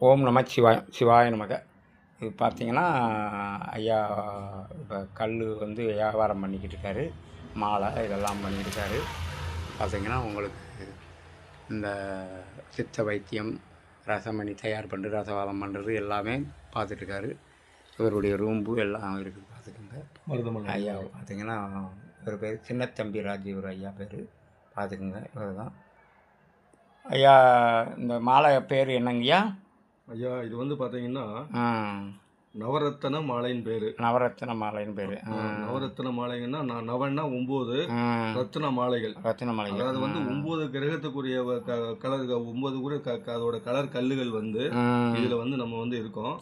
ஓம் நம சிவாய சிவாய நமக. இது பார்த்தீங்கன்னா ஐயா இப்போ கல் வந்து வியாபாரம் பண்ணிக்கிட்டு இருக்காரு மாலை இதெல்லாம் பண்ணிக்கிட்டு இருக்காரு பார்த்தீங்கன்னா உங்களுக்கு இந்த சித்த வைத்தியம் ரசமணி தயார் பண்ணுறது ரசவாதம் பண்ணுறது எல்லாமே பார்த்துட்ருக்காரு இவருடைய ரூம்பு எல்லாம் இருக்குது பார்த்துக்கோங்க மருதமலை ஐயா பார்த்தீங்கன்னா இவர் பேர் சின்னத்தம்பி ராஜ் இவர் ஐயா பேர். பார்த்துக்குங்க இவர் தான் ஐயா இந்த மாலை பேர் என்னங்கய்யா? ஐயா இது வந்து பார்த்தீங்கன்னா நவரத்தன மாலைன்னு பேர். நவரத்ன மாலைன்னு பேர். நவரத்தன மாலைங்கன்னா நான் நவன்னா ஒம்பது ரத்தின மாலைகள். ரத்தின மாலை அதாவது வந்து ஒம்பது கிரகத்துக்குரிய கலர் ஒம்பது கூட அதோட கலர் கல்லுகள் வந்து இதுல வந்து நம்ம வந்து இருக்கோம்.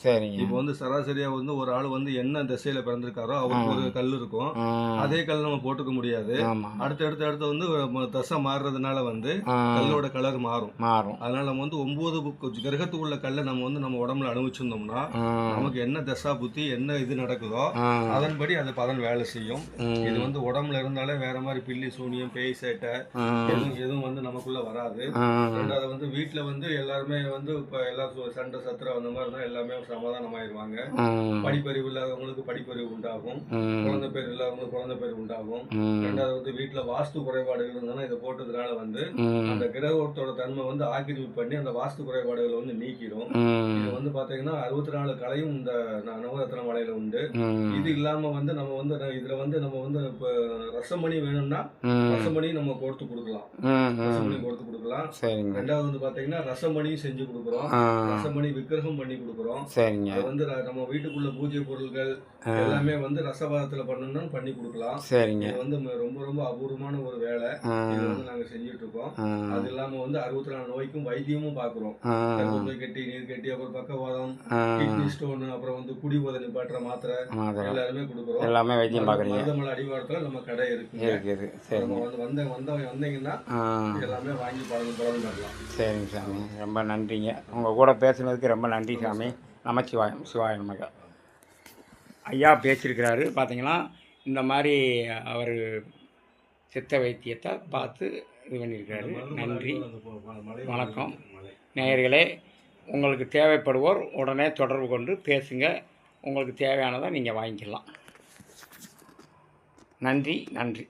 இப்போ வந்து சராசரியா வந்து ஒரு ஆள் வந்து என்ன திசையில பிறந்திருக்காரோ அவருக்கு ஒரு கல் இருக்கும். அதே கல் நம்ம போட்டுக்க முடியாது. ஆமாம் அடுத்து அடுத்து வந்து தசை மாறுறதுனால வந்து கல்லோட கலர் மாறும். மாறும். அதனால நம்ம வந்து ஒன்பது கிரகத்துக்குள்ள கல்லை நம்ம வந்து நம்ம உடம்புல அனுபவிச்சிருந்தோம்னா நமக்கு என்ன தசா புத்தி என்ன இது நடக்குதோ அதன்படி அது பலன் வேலை செய்யும். இது வந்து உடம்புல இருந்தாலே வேற மாதிரி பில்லி சூனியம் பேய் சேட்டை எதுவும் எதுவும் வந்து நமக்குள்ள வராது. ரெண்டாவது வந்து வீட்டுல வந்து எல்லாருமே வந்து இப்ப எல்லாம் சு- சண்டை சத்திரம் அந்த மாதிரி இருந்தா எல்லாமே சமாதானமாயிருவாங்க. படிப்பறிவு இல்லாதவங்களுக்கு படிப்பறிவு உண்டாகும். குழந்தை பேர் இல்லாதவங்களுக்கு குழந்தை பேர் உண்டாகும். ரெண்டாவது வந்து வீட்டுல வாஸ்து குறைபாடுகள் இருந்தாலும் இதை போட்டதுனால வந்து அந்த கிரகத்தோட தன்மை வந்து ஆக்கிரமிப்பு பண்ணி அந்த வாஸ்து குறைபாடுகளை வந்து நீக்கிடும் இது வந்து பாத்தீங்கன்னா அறுபத்தி நாலு கலையும் இந்த நவரத்ன மலையில உண்டு. இது இல்லாம வந்து நம்ம வந்து இதுல வந்து நம்ம வந்து இப்ப ரசமணி வேணும்னா ரசமணி நம்ம கொடுத்து கொடுக்கலாம். ரசமணி கொடுத்து கொடுக்கலாம். ரெண்டாவது வந்து பாத்தீங்கன்னா ரசமணியும் செஞ்சு கொடுக்குறோம். ரசமணி விக்கிரகம் பண்ணி கொடுக்குறோம். சரிங்க. வந்து நம்ம வீட்டுக்குள்ள பூஜை பொருட்கள் எல்லாமே வந்து ரசவாதத்துல பண்ணணும்னா பண்ணி கொடுக்கலாம். சரிங்க. இது வந்து ரொம்ப ரொம்ப அபூர்வமான ஒரு வேலை. இது வந்து நாங்க செஞ்சுட்டு இருக்கோம் அது இல்லாம வந்து அறுபத்தி நாலு நோய்க்கும் வைத்தியமும் பாக்குறோம். கட்டி நீர் கட்டி அப்புறம் பக்கவாதம் கிட்னி ஸ்டோன் அப்புறம் வந்து குடிபோதை நிப்பாட்டுற மாத்திரை எல்லாருமே கொடுக்குறோம். எல்லாமே வைத்தியம் பார்க்குறீங்க. மருதமலை அடிவாரத்துல நம்ம கடை இருக்குங்க இருக்குது. சரிங்க. வந்து வந்த வந்த வந்தீங்கன்னா எல்லாமே வாங்கி பழம் பண்ணலாம். சரிங்க சாமி. ரொம்ப நன்றிங்க. உங்கள் கூட பேசுனதுக்கு ரொம்ப நன்றி சாமி. நமச்சிவாயம் சிவாய நமக. ஐயா பேசியிருக்கிறாரு பார்த்தீங்கன்னா இந்த மாதிரி அவர் சித்த வைத்தியத்தை பார்த்து இது பண்ணியிருக்கிறாரு. நன்றி. வணக்கம். நேயர்களே உங்களுக்கு தேவைப்படுவோர் உடனே தொடர்பு கொண்டு பேசுங்க. உங்களுக்கு தேவையானதை நீங்கள் வாங்கிக்கலாம். நன்றி நன்றி.